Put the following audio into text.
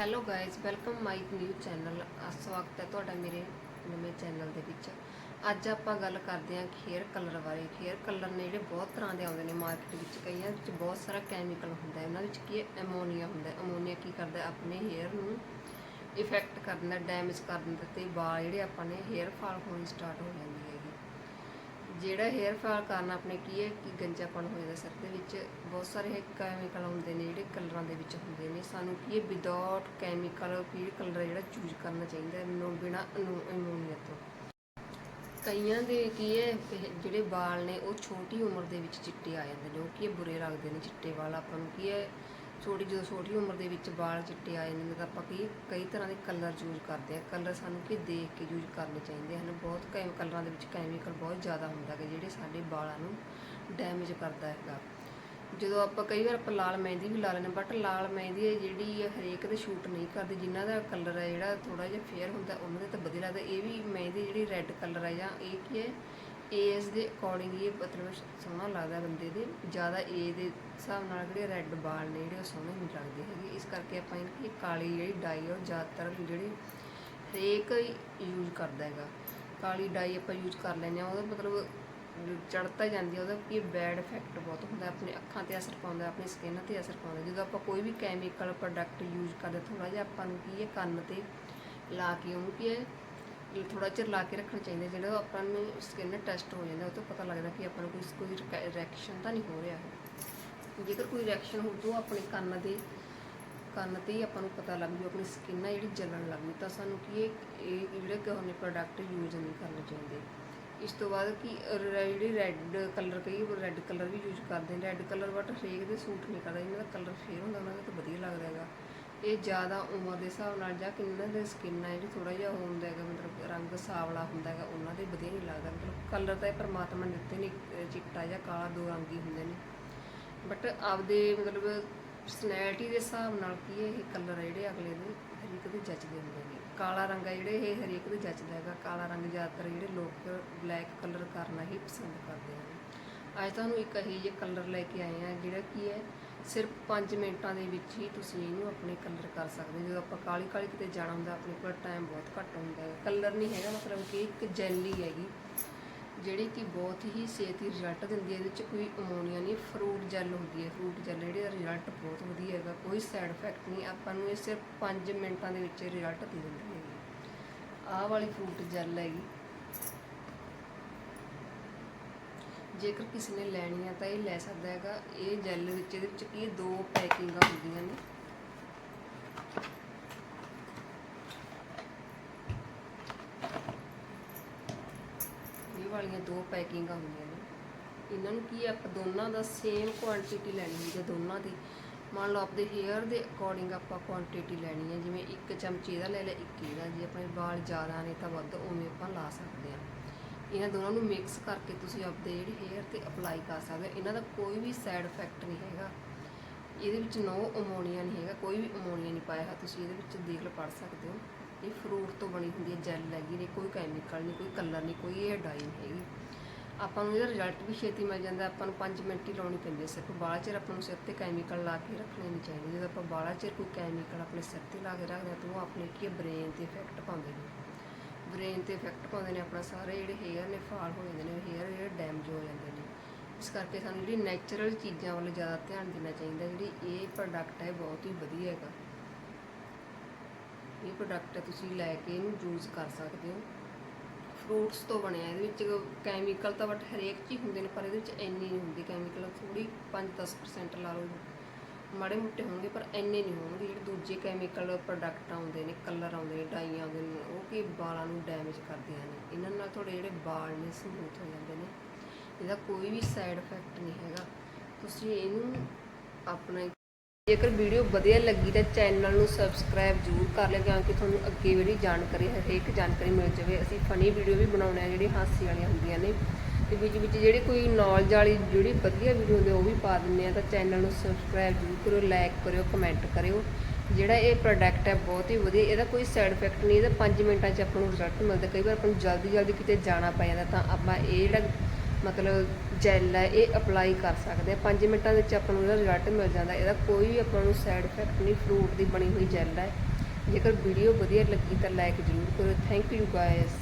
Hello guys welcome my new channel ਸਵਾਗਤ ਹੈ ਤੁਹਾਡਾ ਮੇਰੇ ਨਵੇਂ ਚੈਨਲ ਦੇ ਵਿੱਚ। ਅੱਜ ਆਪਾਂ ਗੱਲ ਕਰਦੇ ਹਾਂ ਹੇਅਰ ਕਲਰ ਬਾਰੇ। ਹੇਅਰ ਕਲਰ ਨੇ ਜਿਹੜੇ ਬਹੁਤ ਤਰ੍ਹਾਂ ਦੇ ਆਉਂਦੇ ਨੇ ਮਾਰਕੀਟ ਵਿੱਚ, ਕਈਆਂ ਵਿੱਚ ਬਹੁਤ ਸਾਰਾ ਕੈਮੀਕਲ ਹੁੰਦਾ ਹੈ। ਉਹਨਾਂ ਵਿੱਚ ਕੀ ਹੈ? ਅਮੋਨੀਆ ਹੁੰਦਾ ਹੈ। ਅਮੋਨੀਆ ਕੀ ਕਰਦਾ ਆਪਣੇ ਹੇਅਰ ਨੂੰ ਇਫੈਕਟ ਕਰ ਦਿੰਦਾ ਡੈਮੇਜ ਕਰ ਦਿੰਦਾ ਤੇ ਵਾਲ ਜਿਹੜੇ ਆਪਾਂ ਨੇ ਹੇਅਰ ਫਾਲ ਹੋਣੀ ਸਟਾਰਟ ਹੋ ਜਾਂਦੀ ਹੈਗੀ ਜਿਹੜਾ ਹੇਅਰ ਫਾਲ ਕਾਰਨ ਆਪਣੇ ਕੀ ਹੈ ਕਿ ਗੰਜਾਪਣ ਹੋ ਜਾਂਦਾ ਸਰ ਦੇ ਵਿੱਚ, ਬਹੁਤ ਸਾਰੇ ਕੈਮੀਕਲ ਹੁੰਦੇ ਨੇ ਜਿਹੜੇ ਕਲਰਾਂ ਦੇ ਵਿੱਚ ਹੁੰਦੇ ਨੇ। ਸਾਨੂੰ ਕੀ ਹੈ ਵਿਦਆਊਟ ਕੈਮੀਕਲ ਕੀ ਕਲਰ ਜਿਹੜਾ ਚੂਜ਼ ਕਰਨਾ ਚਾਹੀਦਾ ਹੈ, ਨੋ ਬਿਨਾ ਅਮੋਨੀਆ ਤੋਂ। ਕਈਆਂ ਦੇ ਕੀ ਹੈ ਜਿਹੜੇ ਵਾਲ ਨੇ, ਉਹ ਛੋਟੀ ਉਮਰ ਦੇ ਵਿੱਚ ਚਿੱਟੇ ਆ ਜਾਂਦੇ ਨੇ। ਉਹ ਕੀ ਹੈ, ਬੁਰੇ ਲੱਗਦੇ ਨੇ ਚਿੱਟੇ ਵਾਲ। ਆਪਾਂ ਨੂੰ ਕੀ ਹੈ ਛੋਟੀ ਜਦੋਂ ਛੋਟੀ ਉਮਰ ਦੇ ਵਿੱਚ ਵਾਲ ਚਿੱਟੇ ਆ ਜਾਂਦੇ ਨੇ ਤਾਂ ਆਪਾਂ ਕੀ ਕਈ ਤਰ੍ਹਾਂ ਦੇ ਕਲਰ ਯੂਜ਼ ਕਰਦੇ ਆ। ਕਲਰ ਸਾਨੂੰ ਕੀ ਦੇਖ ਕੇ ਯੂਜ਼ ਕਰਨੇ ਚਾਹੀਦੇ ਹਨ। ਬਹੁਤ ਕਈ ਕਲਰਾਂ ਦੇ ਵਿੱਚ ਕੈਮੀਕਲ ਬਹੁਤ ਜ਼ਿਆਦਾ ਹੁੰਦਾ ਹੈ ਜਿਹੜੇ ਸਾਡੇ ਵਾਲਾਂ ਨੂੰ ਡੈਮੇਜ ਕਰਦਾ ਹੈਗਾ। ਜਦੋਂ ਆਪਾਂ ਕਈ ਵਾਰ ਆਪਾਂ ਲਾਲ ਮਹਿੰਦੀ ਵੀ ਲਾ ਲੈਂਦੇ ਬਟ ਲਾਲ ਮਹਿੰਦੀ ਹੈ ਜਿਹੜੀ ਹੈ ਹਰੇਕ 'ਤੇ ਸ਼ੂਟ ਨਹੀਂ ਕਰਦੀ। ਜਿਨ੍ਹਾਂ ਦਾ ਕਲਰ ਹੈ ਜਿਹੜਾ ਥੋੜਾ ਜਿਹਾ ਫੇਅਰ ਹੁੰਦਾ, ਉਹਨਾਂ ਦੇ ਤਾਂ ਵਧੀਆ ਲੱਗਦਾ। ਇਹ ਵੀ ਮਹਿੰਦੀ ਜਿਹੜੀ ਰੈੱਡ ਕਲਰ ਹੈ ਜਾਂ ਇਹ ਕੀ ਹੈ? ਏਜ ਦੇ ਅਕੋਰਡਿੰਗ ਇਹ ਮਤਲਬ ਸੋਹਣਾ ਲੱਗਦਾ ਬੰਦੇ ਦੇ, ਜ਼ਿਆਦਾ ਏਜ ਦੇ ਹਿਸਾਬ ਨਾਲ ਜਿਹੜੇ ਰੈੱਡ ਬਾਲ ਨੇ ਜਿਹੜੇ ਉਹ ਸੋਹਣੇ ਨਹੀਂ ਲੱਗਦੇ ਹੈਗੇ। ਇਸ ਕਰਕੇ ਆਪਾਂ ਇਹਨਾਂ ਕਾਲੀ ਜਿਹੜੀ ਡਾਈ ਹੈ ਉਹ ਜ਼ਿਆਦਾਤਰ ਜਿਹੜੀ ਹਰੇਕ ਯੂਜ਼ ਕਰਦਾ ਹੈਗਾ। ਕਾਲੀ ਡਾਈ ਆਪਾਂ ਯੂਜ਼ ਕਰ ਲੈਂਦੇ ਆ ਉਹਦਾ ਮਤਲਬ ਚੜਤਾ ਜਾਂਦੀ ਹੈ, ਉਹਦਾ ਕੀ ਬੈਡ ਇਫੈਕਟ ਬਹੁਤ ਹੁੰਦਾ ਆਪਣੇ ਅੱਖਾਂ ਤੇ ਅਸਰ ਪਾਉਂਦਾ ਆਪਣੀ ਸਕਿਨ ਤੇ ਅਸਰ ਪਾਉਂਦਾ ਜਦੋਂ ਆਪਾਂ ਕੋਈ ਵੀ ਕੈਮੀਕਲ ਪ੍ਰੋਡਕਟ ਯੂਜ਼ ਕਰਦੇ ਥੋੜਾ ਜਿਹਾ ਆਪਾਂ ਨੂੰ ਕੀ ਹੈ, ਕੰਨ ਤੇ ਲਾ ਕੇ ਉਹਨੂੰ ਕੀ ਹੈ ਥੋੜਾ ਚਿਰ ਲਾ ਕੇ ਰੱਖਣਾ ਚਾਹੀਦਾ, ਜਿਹੜਾ ਆਪਾਂ ਨੂੰ ਸਕਿਨ ਟੈਸਟ ਹੋ ਜਾਂਦਾ, ਉਹ ਤੋਂ ਪਤਾ ਲੱਗਦਾ ਕਿ ਆਪਾਂ ਨੂੰ ਕੋਈ ਕੋਈ ਰਿਐਕਸ਼ਨ ਤਾਂ ਨਹੀਂ ਹੋ ਰਿਹਾ। ਹੈ ਜੇਕਰ ਕੋਈ ਰਿਐਕਸ਼ਨ ਹੋ ਤਾਂ ਆਪਣੇ ਕੰਨ ਦੇ, ਕੰਨ ਤੇ ਹੀ ਆਪਾਂ ਨੂੰ ਪਤਾ ਲੱਗ ਜੂ, ਆਪਣੀ ਸਕਿਨ ਆ ਜਿਹੜੀ ਜਲਣ ਲੱਗ ਜੂ। ਤਾਂ ਸਾਨੂੰ ਕੀ ਇਹ ਇਹ ਜਿਹੜੇ ਕਹੋਨੇ ਪ੍ਰੋਡਕਟ ਯੂਜ਼ ਨਹੀਂ ਕਰਨੇ ਚਾਹੀਦੇ। ਇਸ ਤੋਂ ਬਾਅਦ ਕਿ ਰ- ਜਿਹੜੀ ਰੈੱਡ ਕਲਰ ਕਈ ਰੈੱਡ ਕਲਰ ਵੀ ਯੂਜ਼ ਕਰਦੇ ਨੇ। ਰੈੱਡ ਕਲਰ ਬਟ ਹਰੇਕ ਦੇ ਸੂਟ ਨਹੀਂ ਕਰਦਾ ਇਹਨਾਂ ਦਾ ਕਲਰ ਫੇਅਰ ਹੁੰਦਾ, ਉਹਨਾਂ ਦਾ ਤਾਂ ਵਧੀਆ ਲੱਗਦਾ ਹੈਗਾ। ਇਹ ਜ਼ਿਆਦਾ ਉਮਰ ਦੇ ਹਿਸਾਬ ਨਾਲ ਜਾਂ ਕਿੰਨਾਂ ਦੇ ਸਕਿਨ ਆ ਜਿਹੜੀ ਥੋੜਾ ਜਿਹਾ ਉਹ ਹੁੰਦਾ ਹੈਗਾ, ਮਤਲਬ ਰੰਗ ਸਾਵਲਾ ਹੁੰਦਾ ਹੈਗਾ, ਉਹਨਾਂ ਦੇ ਵਧੀਆ ਨਹੀਂ ਲੱਗਦਾ। ਮਤਲਬ ਕਲਰ ਤਾਂ ਇਹ ਪਰਮਾਤਮਾ ਨੇ ਦਿੱਤੇ ਨੇ ਚਿੱਟਾ ਜਾਂ ਕਾਲਾ ਦੋ ਰੰਗ ਹੀ ਹੁੰਦੇ ਨੇ। ਬਟ ਆਪਦੇ ਮਤਲਬ ਪਰਸਨੈਲਿਟੀ ਦੇ ਹਿਸਾਬ ਨਾਲ ਕੀ ਹੈ ਇਹ ਕਲਰ ਆ ਜਿਹੜੇ ਅਗਲੇ ਦੇ, ਹਰੇਕ ਦੇ ਜੱਚਦੇ ਹੁੰਦੇ ਨੇ। ਕਾਲਾ ਰੰਗ ਆ ਜਿਹੜੇ, ਇਹ ਹਰੇਕ ਦੇ ਜੱਚਦਾ ਹੈਗਾ। ਕਾਲਾ ਰੰਗ ਜ਼ਿਆਦਾਤਰ ਜਿਹੜੇ ਲੋਕ ਬਲੈਕ ਕਲਰ ਕਰਨਾ ਹੀ ਪਸੰਦ ਕਰਦੇ ਹਨ। ਅੱਜ ਤੁਹਾਨੂੰ ਇੱਕ ਇਹੋ ਜਿਹਾ ਕਲਰ ਲੈ ਕੇ ਆਏ ਆ ਜਿਹੜਾ ਕੀ ਹੈ ਸਿਰਫ 5 ਮਿੰਟਾਂ ਦੇ ਵਿੱਚ ਹੀ ਤੁਸੀਂ ਇਹਨੂੰ ਆਪਣੇ ਕਲਰ ਕਰ ਸਕਦੇ ਹੋ। ਜਦੋਂ ਆਪਾਂ ਕਾਲੀ ਕਾਲੀ ਕਿਤੇ ਜਾਣਾ ਹੁੰਦਾ, ਆਪਣੇ ਕੋਲ ਟਾਈਮ ਬਹੁਤ ਘੱਟ ਹੁੰਦਾ ਹੈ। ਕਲਰ ਨਹੀਂ ਹੈਗਾ, ਮਤਲਬ ਕਿ ਇੱਕ ਜੈਲੀ ਹੈਗੀ, ਜਿਹੜੀ ਕਿ ਬਹੁਤ ਹੀ ਛੇਤੀ ਰਿਜ਼ਲਟ ਦਿੰਦੀ ਹੈ। ਇਹਦੇ ਵਿੱਚ ਕੋਈ ਅਮੋਨੀਆ ਨਹੀਂ ਫਰੂਟ ਜੈਲ ਹੁੰਦੀ ਹੈ। ਫਰੂਟ ਜੈਲ ਜਿਹੜੀ ਦਾ ਰਿਜ਼ਲਟ ਬਹੁਤ ਵਧੀਆ ਹੈਗਾ। ਕੋਈ ਸਾਈਡ ਇਫੈਕਟ ਨਹੀਂ, ਆਪਾਂ ਨੂੰ ਇਹ ਸਿਰਫ 5 ਮਿੰਟਾਂ ਦੇ ਵਿੱਚ ਰਿਜ਼ਲਟ ਦੇ ਦਿੰਦੀ ਹੈਗੀ। ਆਹ ਵਾਲੀ ਫਰੂਟ ਜੈਲ ਹੈਗੀ ਜੇਕਰ ਕਿਸੇ ਨੇ ਲੈਣੀ ਆ ਤਾਂ ਇਹ ਲੈ ਸਕਦਾ ਹੈਗਾ, ਇਹ ਜੈਲ ਵਿੱਚ, ਇਹਦੇ ਵਿੱਚ ਕੀ ਦੋ ਪੈਕਿੰਗਾਂ ਹੁੰਦੀਆਂ ਨੇ। ਇਹ ਵਾਲੀਆਂ ਦੋ ਪੈਕਿੰਗਾਂ ਹੁੰਦੀਆਂ ਨੇ। ਇਹਨਾਂ ਨੂੰ ਕੀ ਆਪਾਂ ਦੋਨਾਂ ਦਾ ਸੇਮ ਕੁਆਂਟੀਟੀ ਲੈਣੀ ਹੁੰਦੀ ਹੈ, ਦੋਨਾਂ ਦੀ। ਮੰਨ ਲਓ ਆਪਦੇ ਹੇਅਰ ਦੇ ਅਕੋਰਡਿੰਗ ਆਪਾਂ ਕੁਆਂਟੀਟੀ ਲੈਣੀ ਹੈ, ਜਿਵੇਂ ਇੱਕ ਚਮਚੇ ਦਾ ਲੈ ਲਿਆ, ਇੱਕ ਇਹਦਾ। ਜੇ ਆਪਣੇ ਵਾਲ ਜ਼ਿਆਦਾ ਨੇ ਤਾਂ ਵੱਧ, ਉਵੇਂ ਆਪਾਂ ਲਾ ਸਕਦੇ ਹਾਂ। ਇਹਨਾਂ ਦੋਨਾਂ ਨੂੰ ਮਿਕਸ ਕਰਕੇ ਤੁਸੀਂ ਆਪਦੇ ਜਿਹੜੇ ਹੇਅਰ ਤੇ ਅਪਲਾਈ ਕਰ ਸਕਦੇ ਹੋ। ਇਹਨਾਂ ਦਾ ਕੋਈ ਵੀ ਸਾਈਡ ਇਫੈਕਟ ਨਹੀਂ ਹੈਗਾ। ਇਹਦੇ ਵਿੱਚ ਨੋ ਅਮੋਨੀਆ ਨਹੀਂ ਹੈਗਾ, ਕੋਈ ਵੀ ਅਮੋਨੀਆ ਨਹੀਂ ਪਾਇਆ ਹੈ ਤੁਸੀਂ ਇਹਦੇ ਵਿੱਚ ਦੇਖ ਲਓ ਪੜ ਸਕਦੇ ਹੋ। ਇਹ ਫਰੂਟ ਤੋਂ ਬਣੀ ਹੁੰਦੀ ਹੈ ਜੈਲ ਹੈਗੀ ਨੇ, ਕੋਈ ਕੈਮੀਕਲ ਨਹੀਂ, ਕੋਈ ਕਲਰ ਨਹੀਂ, ਕੋਈ ਇਹ ਡਾਈ ਨਹੀਂ ਹੈਗੀ। ਆਪਾਂ ਨੂੰ ਇਹਦਾ ਰਿਜ਼ਲਟ ਵੀ ਛੇਤੀ ਮਿਲ ਜਾਂਦਾ, ਆਪਾਂ ਨੂੰ 5 ਮਿੰਟ ਹੀ ਲਾਉਣੀ ਪੈਂਦੀ ਹੈ ਸਿਰਫ। ਬਾਲਾ ਚਿਰ ਆਪਾਂ ਨੂੰ ਸਿਰ ਤੇ ਕੈਮੀਕਲ ਲਾ ਕੇ ਰੱਖਣੇ ਨਹੀਂ ਚਾਹੀਦੇ। ਜਦੋਂ ਆਪਾਂ ਬਾਹਲਾ ਚਿਰ ਕੋਈ ਕੈਮੀਕਲ ਆਪਣੇ ਸਿਰ ਤੇ ਲਾ ਕੇ ਰੱਖਦੇ ਹਾਂ, ਤਾਂ ਉਹ ਆਪਣੇ ਕੀ ਬ੍ਰੇਨ ਤੇ ਇਫੈਕਟ ਪਾਉਂਦੇ ਨੇ। ਬ੍ਰੇਨ ਤੇ ਇਫੈਕਟ ਪਾਉਂਦੇ ਨੇ ਆਪਣਾ ਸਾਰੇ ਜਿਹੜੇ ਹੇਅਰ ਨੇ, ਫਾਲ ਹੋ ਜਾਂਦੇ ਨੇ ਹੇਅਰ ਜਿਹੜੇ ਡੈਮੇਜ ਹੋ ਜਾਂਦੇ ਨੇ। ਇਸ ਕਰਕੇ ਸਾਨੂੰ ਜਿਹੜੀ ਨੈਚੁਰਲ ਚੀਜ਼ਾਂ ਵੱਲ ਜ਼ਿਆਦਾ ਧਿਆਨ ਦੇਣਾ ਚਾਹੀਦਾ, ਜਿਹੜੀ ਇਹ ਪ੍ਰੋਡਕਟ ਹੈ ਬਹੁਤ ਹੀ ਵਧੀਆ ਹੈਗਾ। ਇਹ ਪ੍ਰੋਡਕਟ ਤੁਸੀਂ ਲੈ ਕੇ ਇਹਨੂੰ ਯੂਜ਼ ਕਰ ਸਕਦੇ ਹੋ। ਫਰੂਟਸ ਤੋਂ ਬਣਿਆ, ਇਹਦੇ ਵਿੱਚ ਕੈਮੀਕਲ ਤਾਂ ਬਟ ਹਰੇਕ ਚੀਜ਼ ਹੁੰਦੇ ਨੇ, ਪਰ ਇਹਦੇ ਵਿੱਚ ਇੰਨੀ ਨਹੀਂ ਹੁੰਦੀ। ਕੈਮੀਕਲ ਥੋੜੀ 5-10% ਲਾ ਲਓ। ਮਾੜੇ ਮੋਟੇ ਹੋਣਗੇ, ਪਰ ਇੰਨੇ ਨਹੀਂ ਹੋਣਗੇ। ਜਿਹੜੇ ਦੂਜੇ ਕੈਮੀਕਲ ਪ੍ਰੋਡਕਟ ਆਉਂਦੇ ਨੇ ਕਲਰ ਆਉਂਦੇ ਨੇ, ਡਾਈਆਂ ਆਉਂਦੇ ਨੇ, ਉਹ ਕੀ ਵਾਲਾਂ ਨੂੰ ਡੈਮੇਜ ਕਰਦੀਆਂ ਨੇ। ਇਹਨਾਂ ਨਾਲ ਤੁਹਾਡੇ ਜਿਹੜੇ ਵਾਲ ਨੇ ਸਮੂਥ ਹੋ ਜਾਂਦੇ ਨੇ। ਇਹਦਾ ਕੋਈ ਵੀ ਸਾਈਡ ਇਫੈਕਟ ਨਹੀਂ ਹੈਗਾ। ਤੁਸੀਂ ਇਹਨੂੰ ਆਪਣੇ ਜੇਕਰ ਵੀਡੀਓ ਵਧੀਆ ਲੱਗੀ ਤਾਂ ਚੈਨਲ ਨੂੰ ਸਬਸਕ੍ਰਾਈਬ ਜ਼ਰੂਰ ਕਰ ਲਿਓ ਕਿਉਂਕਿ ਤੁਹਾਨੂੰ ਅੱਗੇ ਜਿਹੜੀ ਜਾਣਕਾਰੀ, ਹਰੇਕ ਜਾਣਕਾਰੀ ਮਿਲ ਜਾਵੇ। ਅਸੀਂ ਫਨੀ ਵੀਡੀਓ ਵੀ ਬਣਾਉਣੇ ਆ ਜਿਹੜੀ ਹਾਸੀ ਵਾਲੀਆਂ ਹੁੰਦੀਆਂ ਨੇ। ਤੇ ਵਿੱਚ ਵਿੱਚ ਜਿਹੜੀ ਕੋਈ ਨੌਲੇਜ ਵਾਲੀ ਜਿਹੜੀ ਵਧੀਆ ਵੀਡੀਓ ਹੁੰਦੀ ਆ, ਉਹ ਵੀ ਪਾ ਦਿੰਦੇ ਆ। ਤਾਂ ਚੈਨਲ ਨੂੰ ਸਬਸਕ੍ਰਾਈਬ ਜ਼ਰੂਰ ਕਰਿਓ ਲਾਈਕ ਕਰਿਓ ਕਮੈਂਟ ਕਰਿਓ। ਜਿਹੜਾ ਇਹ ਪ੍ਰੋਡਕਟ ਹੈ ਬਹੁਤ ਹੀ ਵਧੀਆ। ਇਹਦਾ ਕੋਈ ਸਾਈਡ ਇਫੈਕਟ ਨਹੀਂ, ਇਹਦਾ 5 ਮਿੰਟਾਂ 'ਚ ਆਪਾਂ ਨੂੰ ਰਿਜ਼ਲਟ ਮਿਲਦਾ। ਕਈ ਵਾਰ ਆਪਾਂ ਨੂੰ ਜਲਦੀ ਜਲਦੀ ਕਿਤੇ ਜਾਣਾ ਪੈ ਜਾਂਦਾ, ਤਾਂ ਆਪਾਂ ਇਹ ਜਿਹੜਾ ਮਤਲਬ ਜੈਲ ਹੈ ਇਹ ਅਪਲਾਈ ਕਰ ਸਕਦੇ ਆ। 5 ਮਿੰਟਾਂ ਵਿੱਚ ਆਪਾਂ ਨੂੰ ਇਹਦਾ ਰਿਜ਼ਲਟ ਮਿਲ ਜਾਂਦਾ। ਇਹਦਾ ਕੋਈ ਵੀ ਆਪਾਂ ਨੂੰ ਸਾਈਡ ਇਫੈਕਟ ਨਹੀਂ ਫਰੂਟ ਦੀ ਬਣੀ ਹੋਈ ਜੈਲ ਹੈ ਜੇਕਰ ਵੀਡੀਓ ਵਧੀਆ ਲੱਗੀ ਤਾਂ ਲਾਈਕ ਜ਼ਰੂਰ ਕਰੋ ਥੈਂਕ ਯੂ ਗਾਇਸ